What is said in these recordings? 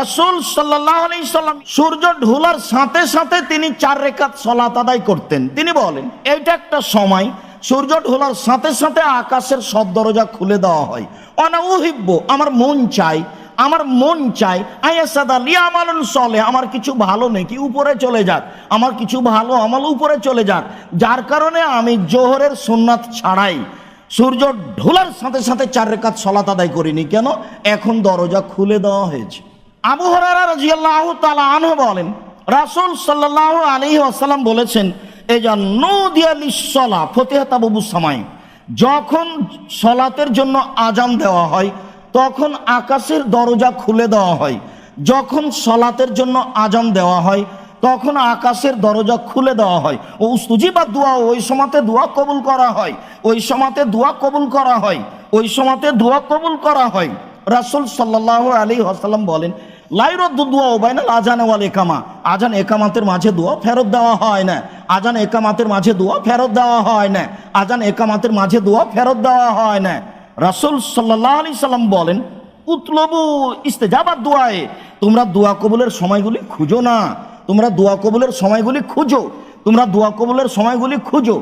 রাসূল সাল্লাম সূর্য ঢোলার সাথে সাথে তিনি চার রেখাত সলাত আদায় করতেন। তিনি বলেন, এইটা একটা সময়, সূর্য ঢোলার সাথে সাথে আকাশের সব দরজা খুলে দেওয়া হয়। অনাউহিব্য আমার মন চাই, আমার মন চাই আয়াসাদা লিয়া আমালন চলে আমার কিছু ভালো নেই কি উপরে চলে যাক, আমার কিছু ভালো আমল উপরে চলে যাক, যার কারণে আমি জোহরের সুন্নাত ছাড়াই। সূর্য ঢোলার সাথে সাথে চার রেখাত সলাত আদায় করিনি কেন? এখন দরজা খুলে দেওয়া হয়েছে। আবু হরারা রাজিয়াল্লাহ তালা বলেন, রাসূল সাল্লাল্লাহু আলাইহি ওয়াসাল্লাম বলেছেন এই যে নদিয়ালিসলা ফতেহা তাবু সামাই যখন সলাতের জন্য আজান দেওয়া হয়, তখন আকাশের দরজা খুলে দেওয়া হয়। যখন সলাতের জন্য আজান দেওয়া হয়, তখন আকাশের দরজা খুলে দেওয়া হয়। ও উস্তুজি বা দোয়া, ওই সময়তে দোয়া কবুল করা হয়। ওই সময়তে দোয়া কবুল করা হয়। ওই সময়তে দোয়া কবুল করা হয়। রাসূল সাল্লাল্লাহু আলাইহি ওয়াসাল্লাম বলেন লাইরদ্দু দোয়া ওবাইনাল আজান ওয়াল একামা। আজান একামাতের মাঝে দোয়া ফেরত দেওয়া হয় না। আজান একামাতের মাঝে দোয়া ফেরত দেওয়া হয় না। আজান একামাতের মাঝে দোয়া ফেরত দেওয়া হয় না। রাসূল সাল্লাল্লাহু আলাইহি সাল্লাম বলেন, উতলবু ইস্তেজাবাত দোয়ায়ে। তোমরা দোয়া কবুলের সময়গুলি খুঁজো না। তোমরা দোয়া কবুলের সময়গুলি খুঁজো। তোমরা দোয়া কবুলের সময়গুলি খুঁজো।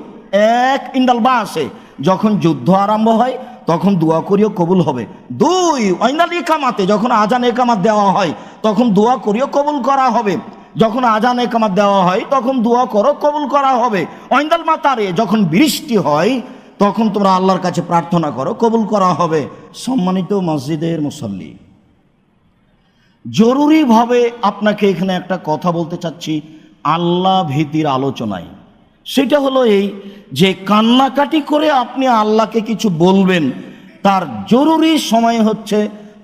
এক ইন্দাল বা আসে যখন যুদ্ধ আরম্ভ হয় তখন দোয়া করিও কবুল হবে। দুই ঐনাল একামাতে যখন আজান একামাত দেওয়া হয়, তখন দোয়া করিও কবুল করা হবে। যখন আজান একামাত দেওয়া হয়, তখন দোয়া করো কবুল করা হবে। ঐন্দাল মাতারে, যখন বৃষ্টি হয়, তখন তোমরা আল্লাহর কাছে প্রার্থনা করো, কবুল করা হবে। সম্মানিত মসজিদের মুসল্লি, জরুরিভাবে আপনাকে এখানে একটা কথা বলতে চাচ্ছি। আল্লাহ ভীতির আলোচনায়। সেটা হলো এই যে কান্নাকাটি করে আপনি আল্লাহকে কিছু বলবেন, তার জরুরি সময় হচ্ছে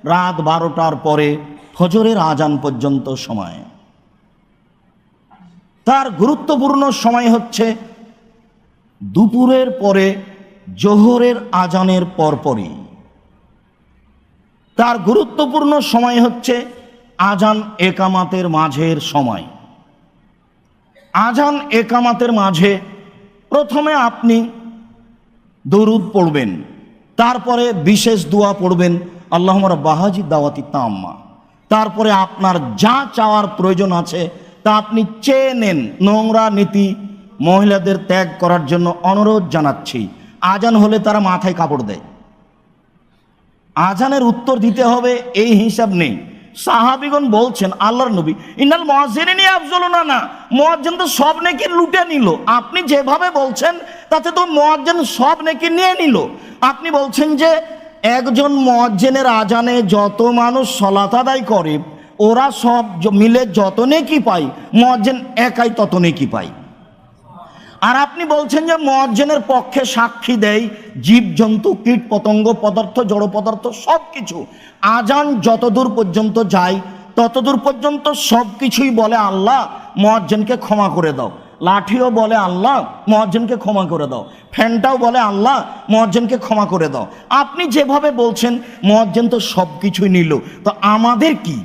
রাত বারোটার পরে ফজরের আজান পর্যন্ত সময়। তার গুরুত্বপূর্ণ সময় হচ্ছে দুপুরের পরে জোহরের আজানের পরপরই। তার গুরুত্বপূর্ণ সময় হচ্ছে আজান একামাতের মাঝের সময়। আজান একামাতের মাঝে প্রথমে আপনি দরুদ পড়বেন, তারপরে বিশেষ দোয়া পড়বেন আল্লাহ বাহাজি দাওয়াতি তাম্মা। তারপরে আপনার যা চাওয়ার প্রয়োজন আছে তা আপনি চেয়ে নেন নোংরা নীতি মহিলাদের ত্যাগ করার জন্য অনুরোধ জানাচ্ছি। আজান হলে তারা মাথায় কাপড় দেয়। আজানের উত্তর দিতে হবে, এই হিসাব নেই। সাহাবিগণ বলছেন, আল্লাহর নবী ইনাল মহাজেনে নিয়ে আফজল না না মহাজ্জেন তো সব নাকি লুটে নিল। আপনি যেভাবে বলছেন, তাতে তো মহাজ্জেন সব নাকি নিয়ে নিল। আপনি বলছেন যে, একজন মহাজ্জেনের আজানে যত মানুষ সলাত আদায় করে, ওরা সব মিলে যত নেকি পায় মহাজ্জেন একাই তত নেকি পায়। আর আপনি বলছেন যে মজ্জেনের পক্ষে সাক্ষী দেয় জীবজন্তু কীট পতঙ্গ পদার্থ, জড় পদার্থ সব কিছু আজান যতদূর পর্যন্ত যায়, ততদূর পর্যন্ত সব কিছুই বলে আল্লাহ মজ্জেনকে ক্ষমা করে দাও। লাঠিও বলে আল্লাহ, মহাজ্জনকে ক্ষমা করে দাও। ফ্যানটাও বলে আল্লাহ, মহাজ্জনকে ক্ষমা করে দাও। আপনি যেভাবে বলছেন, মহাজ্জেন তো সব কিছুই নিল। তো আমাদের কি?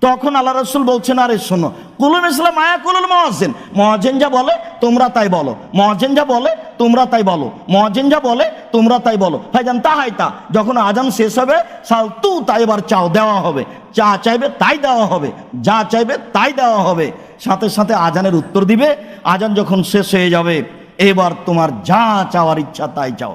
তখন আল্লাহ রসুল বলছেন, আরে শোনো কুলুল ইসলাম মায়া কুলুল মহাজেন। মহাজেন যা বলে, তোমরা তাই বলো। মহাজেন যা বলে, তোমরা তাই বলো। মহাজেন যা বলে, তোমরা তাই বলো। ভাইজান, তা হয় তা, যখন আজান শেষ হবে সাল তু তাই এবার চাও দেওয়া হবে। চা চাইবে তাই দেওয়া হবে। যা চাইবে তাই দেওয়া হবে। সাথে সাথে আজানের উত্তর দিবে। আজান যখন শেষ হয়ে যাবে, এবার তোমার যা চাওয়ার ইচ্ছা তাই চাও।